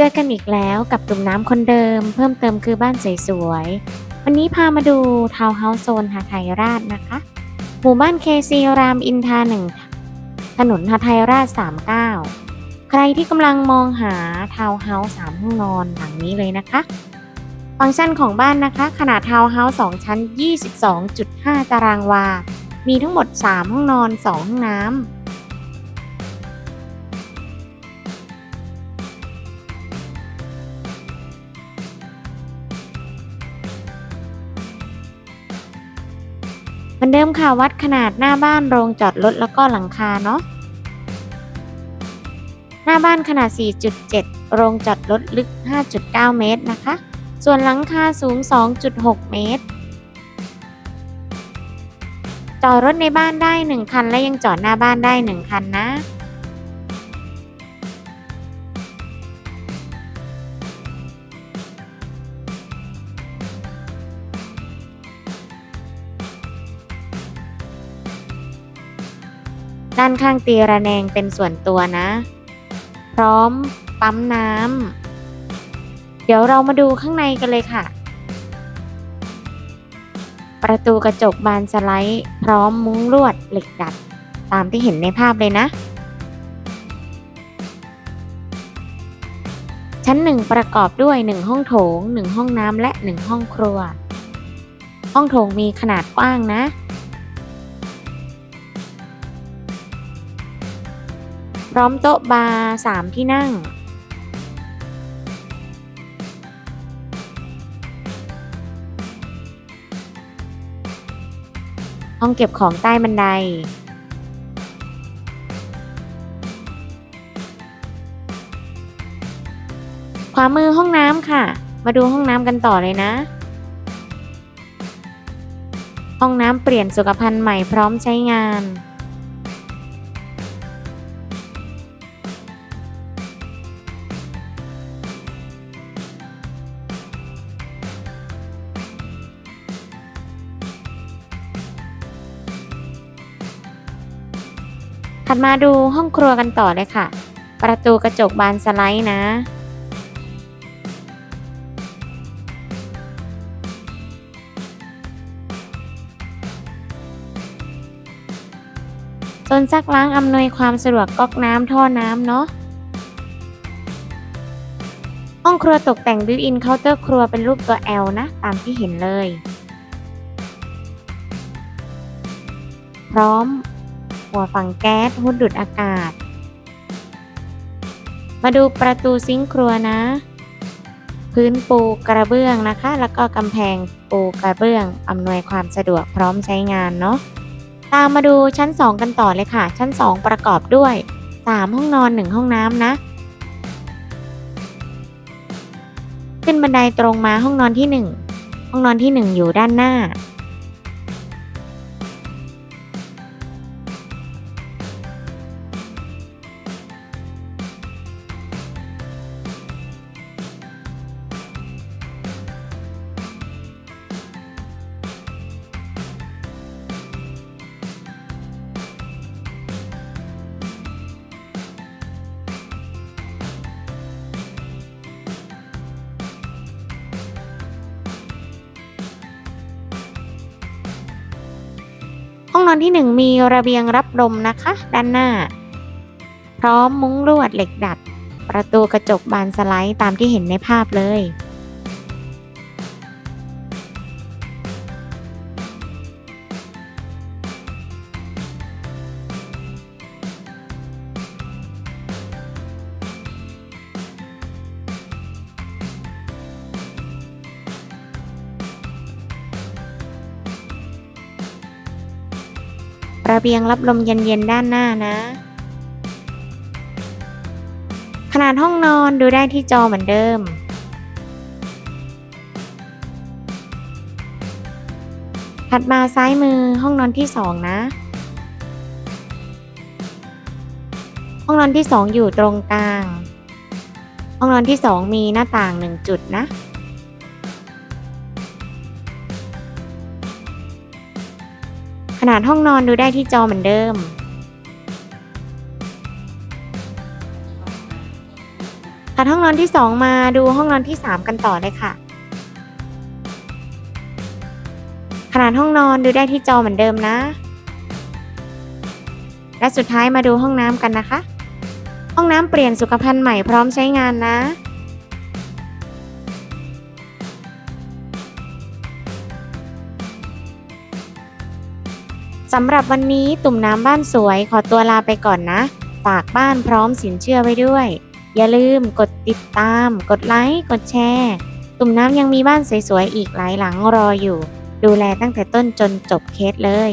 เจอกันอีกแล้วกับตุ่มน้ำคนเดิม เพิ่มเติมคือบ้านสวยๆ วันนี้พามาดูทาวน์เฮาส์โซนหาไทยราชนะคะ หมู่บ้านเคซีรามอินทราหนึ่งถนนหาไทยราช 39 ใครที่กำลังมองหาทาวน์เฮาส์สามห้องนอนหลังนี้เลยนะคะ ฟังก์ชันของบ้านนะคะ ขนาดทาวน์เฮาส์2ชั้น 22.5 ตารางวา มีทั้งหมด 3 ห้องนอน 2 ห้องน้ำ เหมือนเดิมค่ะวัดขนาดหน้าบ้านโรงจอดรถแล้วก็หลังคาเนาะหน้าบ้านขนาด 4.7 โรงจอดรถลึก 5.9 เมตรนะคะ ส่วนหลังคาสูง 2.6 เมตร จอดรถในบ้านได้ 1 คันและยังจอดหน้าบ้านได้ 1 คันนะ ด้านข้างตีระแนงเป็นส่วนตัวนะ พร้อมปั๊มน้ำเดี๋ยวเรามาดูข้างในกันเลยค่ะ ประตูกระจกบานสไลด์ พร้อมมุ้งลวดเหล็กดัด ตามที่เห็นในภาพเลยนะ ชั้นหนึ่งประกอบด้วย 1 ห้องโถง 1 ห้องน้ำและ 1 ห้องครัว ห้องโถงมีขนาดกว้างนะ พร้อมโต๊ะบาร์สามที่นั่ง ห้องเก็บของใต้บันได ขวามือห้องน้ำค่ะ มาดูห้องน้ำกันต่อเลยนะ ห้องน้ำเปลี่ยนสุขภัณฑ์ใหม่พร้อมใช้งาน ถัดมาดูห้องครัวกันต่อเลยค่ะ ประตูกระจกบานสไลด์นะโซนซักล้างอำนวยความสะดวกก๊อกน้ำท่อน้ำเนาะ ห้องครัวตกแต่งบิวอินเคาน์เตอร์ครัวเป็นรูปตัว L นะ ตามที่เห็นเลย พร้อม หัวฝังแก๊สหุดดูดอากาศ มาดูประตูซิงค์ครัวนะ พื้นปูกระเบื้องนะคะ แล้วก็กำแพงปูกระเบื้องอำนวยความสะดวกพร้อมใช้งานเนาะตามมาดูชั้น 2 กันต่อเลยค่ะ ชั้น 2 ประกอบด้วย 3 ห้องนอน 1 ห้องน้ำนะ ขึ้นบันไดตรงมาห้องนอนที่ 1 ห้องนอนที่ 1 อยู่ด้านหน้า ห้องนอนที่ 1 มีระเบียงรับลมนะคะ ด้านหน้า พร้อมมุ้งลวดเหล็กดัด ประตูกระจกบานสไลด์ตามที่เห็นในภาพเลย ระเบียงรับลมเย็นๆด้านหน้านะ ขนาดห้องนอนดูได้ที่จอเหมือนเดิม ถัดมาซ้ายมือห้องนอนที่สองนะ ห้องนอนที่สองอยู่ตรงกลาง ห้องนอนที่สองมีหน้าต่างหนึ่งจุดนะ นาดห้องนอนดูได้ที่จอเหมือนเดิม ถัดห้องนอนที่สองมาดูห้องนอนที่สามกันต่อเลยค่ะ ขนาดห้องนอนดูได้ที่จอเหมือนเดิมนะ และสุดท้ายมาดูห้องน้ำกันนะคะ ห้องน้ำเปลี่ยนสุขภัณฑ์ใหม่พร้อมใช้งานนะ สำหรับวันนี้ตุ่มน้ำบ้านสวยขอตัวลาไปก่อนนะ ฝากบ้านพร้อมสินเชื่อไว้ด้วย อย่าลืมกดติดตาม กดไลค์ กดแชร์ ตุ่มน้ำยังมีบ้านสวยๆอีกหลายหลังรออยู่ ดูแลตั้งแต่ต้นจนจบเคสเลย